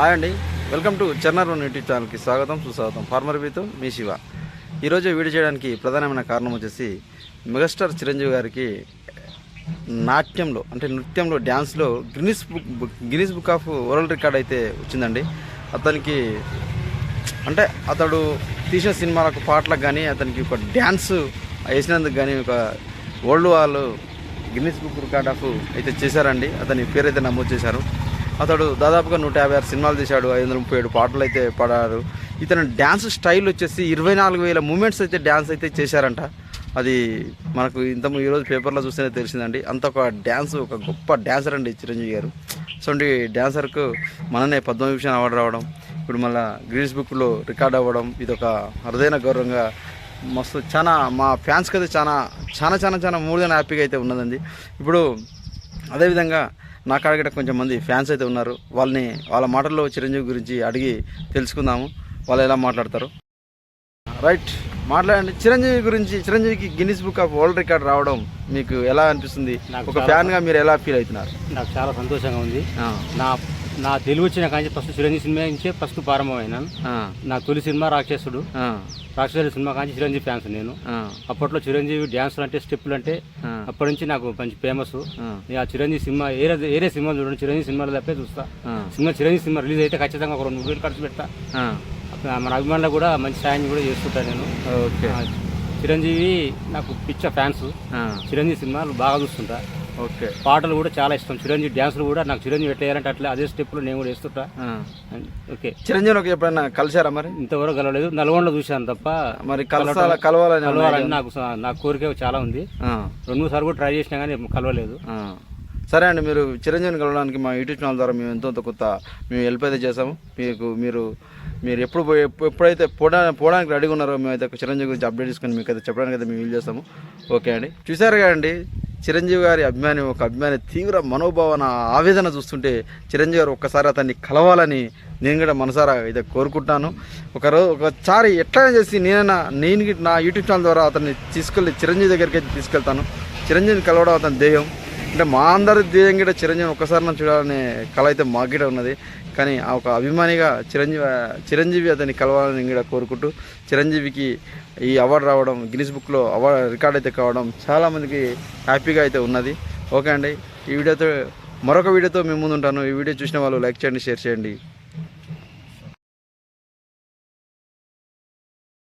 Hi అండి. Welcome to చెన్నర్ YouTube ఛానల్కి స్వాగతం సుస్వాగతం. ఫార్మర్ బీతో మీ శివ. ఈరోజు వీడియో చేయడానికి ప్రధానమైన కారణం వచ్చేసి మెగాస్టార్ చిరంజీవి గారికి నాట్యంలో అంటే నృత్యంలో డ్యాన్స్లో Guinness book book- Guinness book of world record అయితే వచ్చిందండి. అతనికి అంటే అతడు తీసిన సినిమాలకు పాటలకు కానీ అతనికి ఒక డ్యాన్స్ వేసినందుకు కానీ ఒక వరల్డ్ వాళ్ళు గిన్నిస్ బుక్ రికార్డ్ ఆఫ్ అయితే చేశారండి. అతని పేరు అయితే నమోదు చేశారు. అతడు దాదాపుగా నూట యాభై ఆరు సినిమాలు తీశాడు ఐదు వందల ముప్పై ఏడు పాటలు అయితే పాడారు. ఇతను డ్యాన్స్ స్టైల్ వచ్చేసి ఇరవై నాలుగు వేల మూమెంట్స్ అయితే డ్యాన్స్ అయితే చేశారంట. అది మనకు ఇంత ఈరోజు పేపర్లో చూస్తేనే తెలిసిందండి. అంత ఒక డ్యాన్స్ ఒక గొప్ప డ్యాన్సర్ అండి చిరంజీవి గారు. సో డ్యాన్సర్కు మననే పద్మవిభూషణ్ అవార్డు రావడం ఇప్పుడు మళ్ళీ గ్రీస్ బుక్లో రికార్డ్ అవ్వడం ఇది ఒక అరుదైన గౌరవంగా మస్తు చాలా మా ఫ్యాన్స్కి అయితే చాలా చాలా చాలా చాలా మూడు హ్యాపీగా అయితే ఉన్నదండి. ఇప్పుడు అదేవిధంగా నా కాడ కొంచెం మంది ఫ్యాన్స్ అయితే ఉన్నారు. వాళ్ళని వాళ్ళ మాటల్లో చిరంజీవి గురించి అడిగి తెలుసుకుందాము. వాళ్ళు ఎలా మాట్లాడతారు? రైట్ మాట్లాడండి. చిరంజీవి గురించి చిరంజీవికి Guinness book of world record రావడం మీకు ఎలా అనిపిస్తుంది? నాకు ఒక ఫ్యాన్గా మీరు ఎలా ఫీల్ అవుతున్నారు? నాకు చాలా సంతోషంగా ఉంది. నా నా తెలుగు వచ్చిన కానీ ఫస్ట్ చిరంజీవి సినిమా నుంచే ఫస్ట్ ప్రారంభమైనాను. నా తొలి సినిమా రాక్షసుడు. రాక్షసుడు సినిమా కానీ చిరంజీవి ఫ్యాన్స్ నేను. అప్పట్లో చిరంజీవి డ్యాన్సులు అంటే స్టెప్పులు అంటే అప్పటి నుంచి నాకు మంచి ఫేమస్. ఆ, చిరంజీవి సినిమా ఏరే ఏరే సినిమా చూడండి చిరంజీవి సినిమాలు తప్పే చూస్తా. సినిమా చిరంజీవి సినిమా రిలీజ్ అయితే ఖచ్చితంగా ఒక రెండు వేలు ఖర్చు పెడతా. మన అభిమానులకు కూడా మంచి సాయం కూడా చేసుకుంటా నేను. చిరంజీవి నాకు పిచ్చ ఫ్యాన్స్. చిరంజీవి సినిమాలు బాగా చూస్తుంటా. ఓకే. పాటలు కూడా చాలా ఇష్టం. చిరంజీవి డ్యాన్సులు కూడా నాకు చిరంజీవి ఎట్లా వేయాలంటే అట్లా. అదే స్టెప్లో నేను కూడా వేస్తుంటా. ఓకే చిరంజీవికి ఎప్పుడైనా కలిశారా మరి? ఇంతవరకు కలవలేదు. నల్గొండలో చూశాను తప్ప మరి కలవాలని కలవాలని నాకు నా కోరిక చాలా ఉంది. రెండు మూడు సార్లు కూడా ట్రై చేసినా కానీ కలవలేదు. సరే అండి మీరు చిరంజీవిని కలవడానికి మా యూట్యూబ్ ఛానల్ ద్వారా మేము ఎంతో కొంత కొత్త మేము హెల్ప్ అయితే చేసాము మీకు మీరు మీరు ఎప్పుడు ఎప్పుడైతే పోడా పోవడానికి రెడీగా ఉన్నారో మేమైతే చిరంజీవి గురించి అప్డేట్ చేసుకొని మీకు అయితే చెప్పడానికి అయితే మేము వీలు చేస్తాము. ఓకే అండి. చూసారు కదండి చిరంజీవి గారి అభిమాని ఒక అభిమాని తీవ్ర మనోభావన ఆవేదన చూస్తుంటే చిరంజీవి గారు ఒక్కసారి అతన్ని కలవాలని నేను కూడా మనసారా ఇదే కోరుకుంటాను. ఒకరోజు ఒకసారి ఎట్లా చేసి నేనైనా నేను నా యూట్యూబ్ ఛానల్ ద్వారా అతన్ని తీసుకెళ్ళి చిరంజీవి దగ్గరికి అయితే తీసుకెళ్తాను. చిరంజీవిని కలవడం అతని ధ్యేయం. అంటే మా అందరి ధ్యేయం కూడా చిరంజీవి ఒక్కసారి నన్ను చూడాలనే కళ అయితే మాకు కూడా ఉన్నది. కానీ ఆ ఒక అభిమానిగా చిరంజీవి చిరంజీవి అతన్ని కలవాలని కూడా కోరుకుంటూ చిరంజీవికి ఈ అవార్డు రావడం గిన్నిస్ బుక్లో అవార్డు రికార్డ్ అయితే కావడం చాలామందికి హ్యాపీగా అయితే ఉన్నది. ఓకే అండి. ఈ వీడియోతో మరొక వీడియోతో మేము ముందు ఉంటాను ఈ వీడియో చూసిన వాళ్ళు లైక్ చేయండి షేర్ చేయండి.